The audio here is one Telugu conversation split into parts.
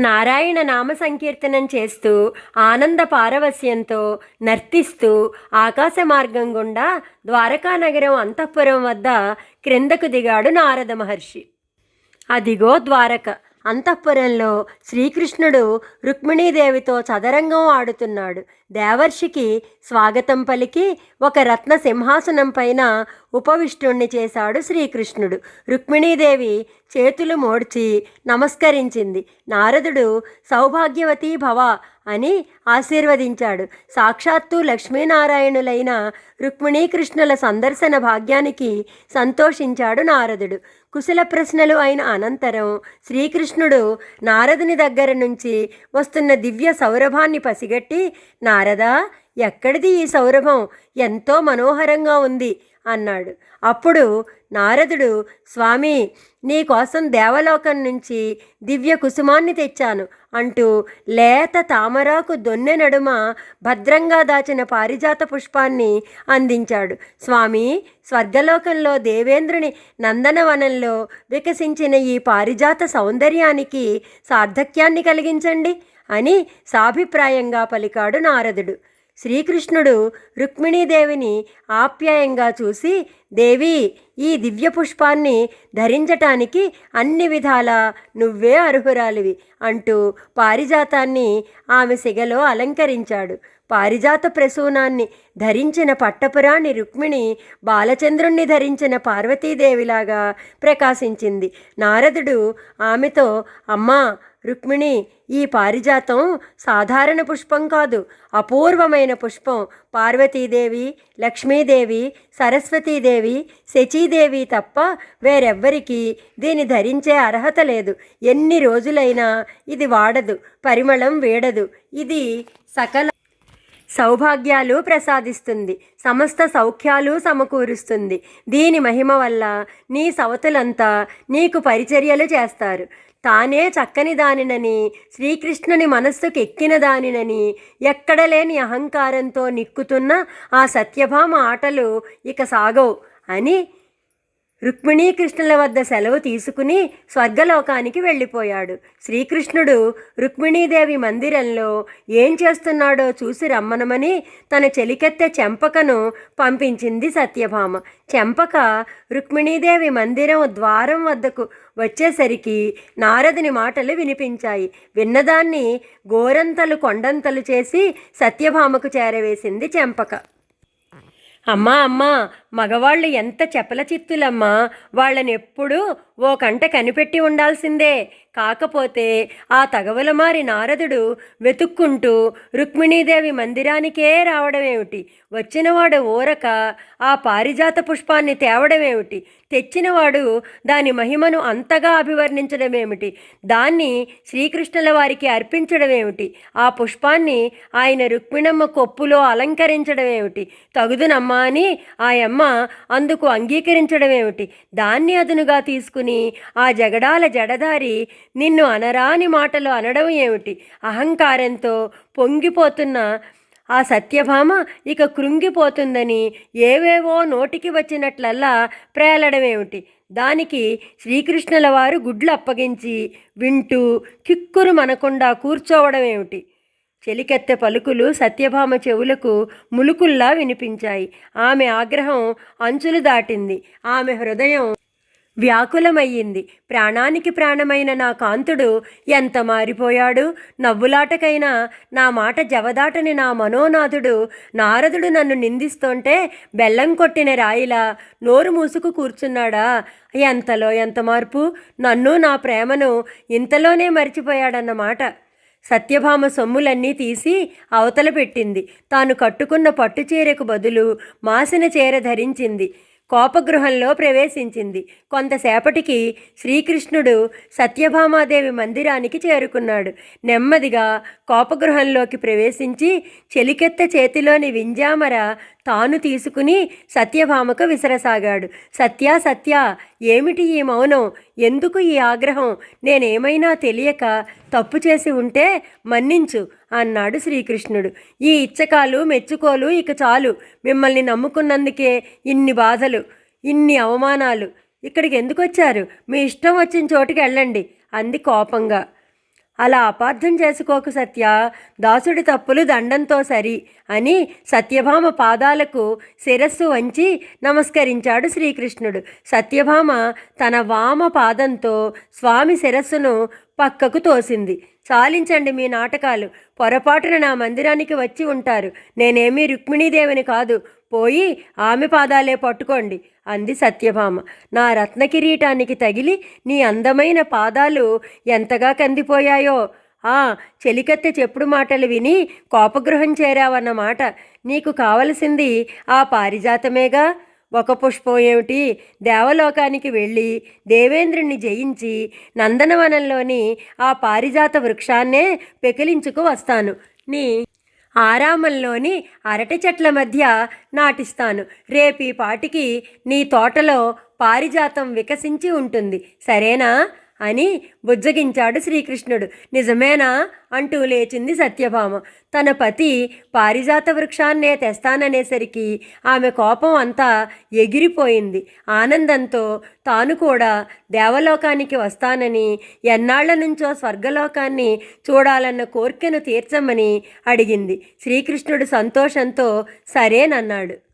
నారాయణ నామ సంకీర్తనం చేస్తూ ఆనంద పారవస్యంతో నర్తిస్తూ ఆకాశ మార్గం గుండా ద్వారకా నగరం అంతఃపురం వద్ద క్రిందకు దిగాడు నారద మహర్షి. అదిగో ద్వారక. అంతఃపురంలో శ్రీకృష్ణుడు రుక్మిణీదేవితో చదరంగం ఆడుతున్నాడు. దేవర్షికి స్వాగతం పలికి ఒక రత్న సింహాసనం పైన ఉపవిష్టుణ్ణి చేశాడు శ్రీకృష్ణుడు. రుక్మిణీదేవి చేతులు మోడ్చి నమస్కరించింది. నారదుడు సౌభాగ్యవతి భవ అని ఆశీర్వదించాడు. సాక్షాత్తు లక్ష్మీనారాయణులైన రుక్మిణీకృష్ణుల సందర్శన భాగ్యానికి సంతోషించాడు నారదుడు. కుశల ప్రశ్నలు అయిన అనంతరం శ్రీకృష్ణుడు నారదుని దగ్గర నుంచి వస్తున్న దివ్య సౌరభాన్ని పసిగట్టి నారదా ఎక్కడిది ఈ సౌరభం? ఎంతో మనోహరంగా ఉంది అన్నాడు. అప్పుడు నారదుడు స్వామి నీకోసం దేవలోకం నుంచి దివ్య కుసుమాన్ని తెచ్చాను అంటూ లేత తామరాకు దొన్నె నడుమ భద్రంగా దాచిన పారిజాత పుష్పాన్ని అందించాడు. స్వామి స్వర్గలోకంలో దేవేంద్రుని నందనవనంలో వికసించిన ఈ పారిజాత సౌందర్యానికి సార్థక్యాన్ని కలిగించండి అని సాభిప్రాయంగా పలికాడు నారదుడు. శ్రీకృష్ణుడు రుక్మిణీదేవిని ఆప్యాయంగా చూసి దేవి ఈ దివ్య పుష్పాన్ని ధరించటానికి అన్ని విధాలా నువ్వే అర్హురాలివి అంటూ పారిజాతాన్ని ఆమె సిగలో అలంకరించాడు. పారిజాత ప్రసూనాన్ని ధరించిన పట్టపురాణి రుక్మిణి బాలచంద్రుణ్ణి ధరించిన పార్వతీదేవిలాగా ప్రకాశించింది. నారదుడు ఆమెతో అమ్మా రుక్మిణి ఈ పారిజాతం సాధారణ పుష్పం కాదు అపూర్వమైన పుష్పం. పార్వతీదేవి లక్ష్మీదేవి సరస్వతీదేవి శచీదేవి తప్ప వేరెవ్వరికీ దీన్ని ధరించే అర్హత లేదు. ఎన్ని రోజులైనా ఇది వాడదు పరిమళం వేడదు. ఇది సకల సౌభాగ్యాలు ప్రసాదిస్తుంది సమస్త సౌఖ్యాలు సమకూరుస్తుంది. దీని మహిమ వల్ల నీ సవతులంతా నీకు పరిచర్యలు చేస్తారు. తానే చక్కని దానినని శ్రీకృష్ణుని మనస్సుకు ఎక్కిన దానినని ఎక్కడ లేని అహంకారంతో నిక్కుతున్న ఆ సత్యభామ ఆటలు ఇక సాగవు అని రుక్మిణీకృష్ణుల వద్ద సెలవు తీసుకుని స్వర్గలోకానికి వెళ్ళిపోయాడు. శ్రీకృష్ణుడు రుక్మిణీదేవి మందిరంలో ఏం చేస్తున్నాడో చూసి రమ్మనమని తన చెలికెత్తె చెంపకను పంపించింది సత్యభామ. చెంపక రుక్మిణీదేవి మందిరం ద్వారం వద్దకు వచ్చేసరికి నారదుని మాటలు వినిపించాయి. విన్నదాన్ని గోరంతలు కొండంతలు చేసి సత్యభామకు చేరవేసింది చెంపక. అమ్మా అమ్మా మగవాళ్ళు ఎంత చెపల చిత్తులమ్మా వాళ్ళని ఎప్పుడూ ఓ కంట కనిపెట్టి ఉండాల్సిందే. కాకపోతే ఆ తగవలమారి నారదుడు వెతుక్కుంటూ రుక్మిణీదేవి మందిరానికే రావడమేమిటి? వచ్చినవాడు ఊరక ఆ పారిజాత పుష్పాన్ని తేవడమేమిటి? తెచ్చినవాడు దాని మహిమను అంతగా అభివర్ణించడమేమిటి? దాన్ని శ్రీకృష్ణుల వారికి అర్పించడమేమిటి? ఆ పుష్పాన్ని ఆయన రుక్మిణమ్మ కొప్పులో అలంకరించడమేమిటి? తగుదునమ్మా అని ఆ అమ్మ అందుకు అంగీకరించడమేమిటి? దాన్ని అదునుగా తీసుకుని ఆ జగడాల జడదారి నిన్ను అనరాని మాటలు అనడం ఏమిటి? అహంకారంతో పొంగిపోతున్న ఆ సత్యభామ ఇక కృంగిపోతుందని ఏవేవో నోటికి వచ్చినట్లల్లా ప్రేలడమేమిటి? దానికి శ్రీకృష్ణుల వారు గుడ్లు అప్పగించి వింటూ కిక్కురు మనకుండా కూర్చోవడమేమిటి? చెలికెత్తె పలుకులు సత్యభామ చెవులకు ములుకుల్లా వినిపించాయి. ఆమె ఆగ్రహం అంచులు దాటింది. ఆమె హృదయం వ్యాకులమయ్యింది. ప్రాణానికి ప్రాణమైన నా కాంతుడు ఎంత మారిపోయాడు? నవ్వులాటకైనా నా మాట జవదాటని నా మనోనాథుడు నారదుడు నన్ను నిందిస్తుంటే బెల్లం కొట్టిన రాయిలా నోరు మూసుకు కూర్చున్నాడా? ఎంతలో ఎంత మార్పు? నన్ను నా ప్రేమను ఇంతలోనే మరిచిపోయాడన్నమాట. సత్యభామ సొమ్ములన్నీ తీసి అవతల పెట్టింది. తాను కట్టుకున్న పట్టు చీరకు బదులు మాసిన చీర ధరించింది. కోపగృహంలో ప్రవేశించింది. కొంతసేపటికి శ్రీకృష్ణుడు సత్యభామాదేవి మందిరానికి చేరుకున్నాడు. నెమ్మదిగా కోపగృహంలోకి ప్రవేశించి చెలికెత్త చేతిలోని వింజామర తాను తీసుకుని సత్యభామకు విసరసాగాడు. సత్య సత్య ఏమిటి ఈ మౌనం? ఎందుకు ఈ ఆగ్రహం? నేనేమైనా తెలియక తప్పు చేసి ఉంటే మన్నించు అన్నాడు శ్రీకృష్ణుడు. ఈ ఇచ్చకాలు మెచ్చుకోలు ఇక చాలు. మిమ్మల్ని నమ్ముకున్నందుకే ఇన్ని బాధలు ఇన్ని అవమానాలు. ఇక్కడికి ఎందుకు వచ్చారు? మీ ఇష్టం వచ్చిన చోటుకి వెళ్ళండి అంది కోపంగా. అలా అపార్థం చేసుకోకు సత్య. దాసుడి తప్పులు దండంతో సరి అని సత్యభామ పాదాలకు శిరస్సు వంచి నమస్కరించాడు శ్రీకృష్ణుడు. సత్యభామ తన వామ పాదంతో స్వామి శిరస్సును పక్కకు తోసింది. చాలించండి మీ నాటకాలు. పొరపాటున నా మందిరానికి వచ్చి ఉంటారు. నేనేమీ రుక్మిణీదేవిని కాదు. పోయి ఆమె పాదాలే పట్టుకోండి. అంది సత్యభామ. నా రత్న కిరీటానికి తగిలి నీ అందమైన పాదాలు ఎంతగా కందిపోయాయో. ఆ చెలికత్తె చెప్పుడు మాటలు విని కోపగృహం చేరావన్నమాట. నీకు కావలసింది ఆ పారిజాతమేగా? ఒక పుష్పం ఏమిటి? దేవలోకానికి వెళ్ళి దేవేంద్రుణ్ణి జయించి నందనవనంలోని ఆ పారిజాత వృక్షాన్నే పెకిలించుకు వస్తాను. నీ ఆరామంలోని అరటి చెట్ల మధ్య నాటిస్తాను. రేపీ పాటికి నీ తోటలో పారిజాతం వికసించి ఉంటుంది. సరేనా? అని బుజ్జగించాడు శ్రీకృష్ణుడు. నిజమేనా? అంటూ లేచింది సత్యభామ. తన పతి పారిజాత వృక్షాన్నే తెస్తాననేసరికి ఆమె కోపం అంతా ఎగిరిపోయింది. ఆనందంతో తాను కూడా దేవలోకానికి వస్తానని ఎన్నాళ్ళ నుంచో స్వర్గలోకాన్ని చూడాలన్న కోర్కెను తీర్చమని అడిగింది. శ్రీకృష్ణుడు సంతోషంతో సరేనన్నాడు.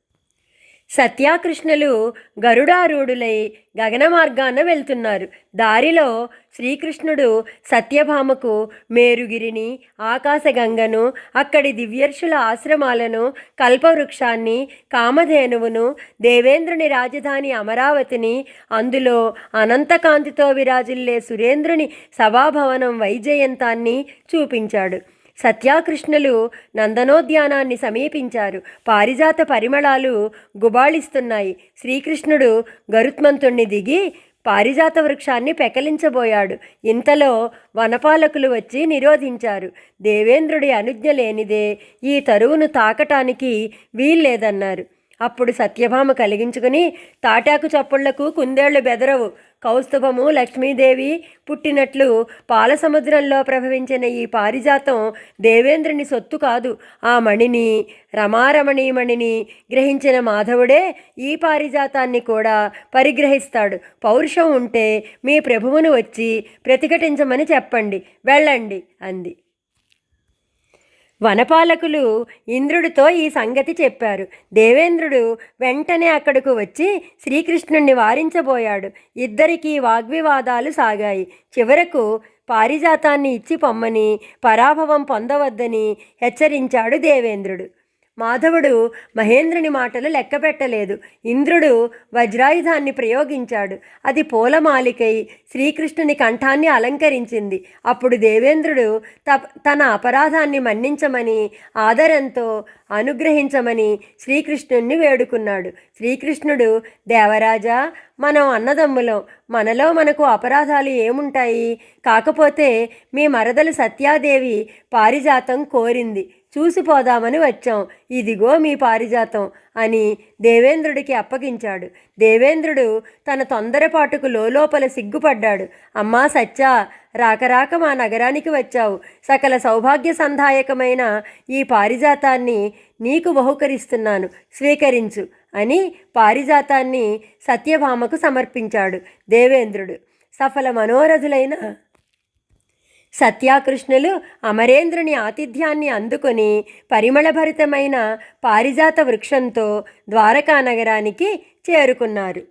సత్యాకృష్ణులు గరుడారూఢులై గగన మార్గాన వెళ్తున్నారు. దారిలో శ్రీకృష్ణుడు సత్యభామకు మేరుగిరిని ఆకాశగంగను అక్కడి దివ్యర్షుల ఆశ్రమాలను కల్పవృక్షాన్ని కామధేనువును దేవేంద్రుని రాజధాని అమరావతిని అందులో అనంతకాంతితో విరాజిల్లే సురేంద్రుని సభాభవనం వైజయంతాన్ని చూపించాడు. సత్యాకృష్ణులు నందనోద్యానాన్ని సమీపించారు. పారిజాత పరిమళాలు గుబాళిస్తున్నాయి. శ్రీకృష్ణుడు గరుత్మంతుణ్ణి దిగి పారిజాత వృక్షాన్ని పెకలించబోయాడు. ఇంతలో వనపాలకులు వచ్చి నిరోధించారు. దేవేంద్రుడి అనుజ్ఞ లేనిదే ఈ తరువును తాకటానికి వీల్లేదన్నారు. అప్పుడు సత్యభామ కలిగించుకుని తాటాకు చప్పుళ్ళకు కుందేళ్ళు బెదరవు. కౌస్తుభము లక్ష్మీదేవి పుట్టినట్లు పాల సముద్రంలో ప్రభవించిన ఈ పారిజాతం దేవేంద్రుని సొత్తు కాదు. ఆ మణిని రమారమణీమణిని గ్రహించిన మాధవుడే ఈ పారిజాతాన్ని కూడా పరిగ్రహిస్తాడు. పౌరుషం ఉంటే మీ ప్రభువును వచ్చి ప్రతిఘటించమని చెప్పండి. వెళ్ళండి అంది. వనపాలకులు ఇంద్రుడితో ఈ సంగతి చెప్పారు. దేవేంద్రుడు వెంటనే అక్కడకు వచ్చి శ్రీకృష్ణుణ్ణి వారించబోయాడు. ఇద్దరికీ వాగ్వివాదాలు సాగాయి. చివరకు పారిజాతాన్ని ఇచ్చి పొమ్మని పరాభవం పొందవద్దని హెచ్చరించాడు దేవేంద్రుడు. మాధవుడు మహేంద్రుని మాటలు లెక్కపెట్టలేదు. ఇంద్రుడు వజ్రాయుధాన్ని ప్రయోగించాడు. అది పూలమాలికై శ్రీకృష్ణుని కంఠాన్ని అలంకరించింది. అప్పుడు దేవేంద్రుడు త తన అపరాధాన్ని మన్నించమని ఆదరంతో అనుగ్రహించమని శ్రీకృష్ణుణ్ణి వేడుకున్నాడు. శ్రీకృష్ణుడు దేవరాజా మనం అన్నదమ్ములం. మనలో మనకు అపరాధాలు ఏముంటాయి? కాకపోతే మీ మరదలు సత్యాదేవి పారిజాతం కోరింది. చూసిపోదామని వచ్చాం. ఇదిగో మీ పారిజాతం అని దేవేంద్రుడికి అప్పగించాడు. దేవేంద్రుడు తన తొందరపాటుకు లోపల సిగ్గుపడ్డాడు. అమ్మా సత్యా రాక రాక మా నగరానికి వచ్చావు. సకల సౌభాగ్య సంధాయకమైన ఈ పారిజాతాన్ని నీకు బహుకరిస్తున్నాను. స్వీకరించు అని పారిజాతాన్ని సత్యభామకు సమర్పించాడు దేవేంద్రుడు. సఫల మనోరథులైన సత్యాకృష్ణులు అమరేంద్రుని ఆతిథ్యాన్ని అందుకొని పరిమళభరితమైన పారిజాత వృక్షంతో ద్వారకా నగరానికి చేరుకున్నారు.